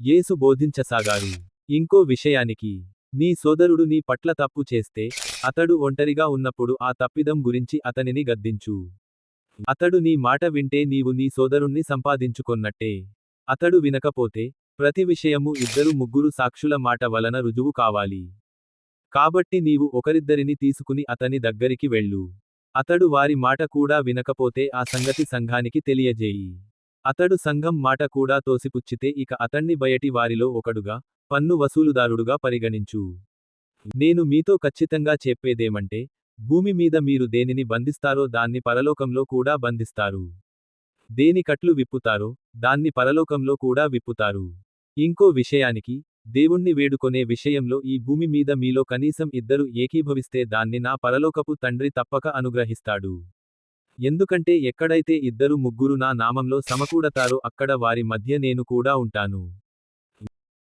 యేసు బోధించసాగారు. ఇంకో విషయానికి నీ సోదరుడు నీ పట్ల తప్పు చేస్తే అతడు ఒంటరిగా ఉన్నప్పుడు ఆ తప్పిదం గురించి అతనిని గద్దించు. అతడు నీ మాట వింటే నీవు నీ సోదరుణ్ణి సంపాదించుకొన్నట్టే. అతడు వినకపోతే ప్రతి విషయము ఇద్దరు ముగ్గురు సాక్షుల మాట వలన రుజువు కావాలి. కాబట్టి నీవు ఒకరిద్దరిని తీసుకుని అతని దగ్గరికి వెళ్ళు. అతడు వారి మాట కూడా వినకపోతే ఆ సంగతి సంఘానికి తెలియజేయి. అతడు సంఘం మాట కూడా తోసిపుచ్చితే ఇక అతణ్ణి బయటి వారిలో ఒకడుగా పన్ను వసూలుదారుడుగా పరిగణించు. నేను మీతో ఖచ్చితంగా చెప్పేదేమంటే భూమి మీద మీరు దేనిని బంధిస్తారో దాన్ని పరలోకంలో కూడా బంధిస్తారు. దేని కట్లు విప్పుతారో దాన్ని పరలోకంలో కూడా విప్పుతారు. ఇంకో విషయానికి దేవుణ్ణి వేడుకొనే విషయంలో ఈ భూమి మీద మీలో కనీసం ఇద్దరు ఏకీభవిస్తే దాన్ని నా పరలోకపు తండ్రి తప్పక అనుగ్రహిస్తాడు. ఎందుకంటే ఎక్కడైతే ఇద్దరు ముగ్గురు నా నామంలో సమకూడతారో అక్కడ వారి మధ్య నేను కూడా ఉంటాను.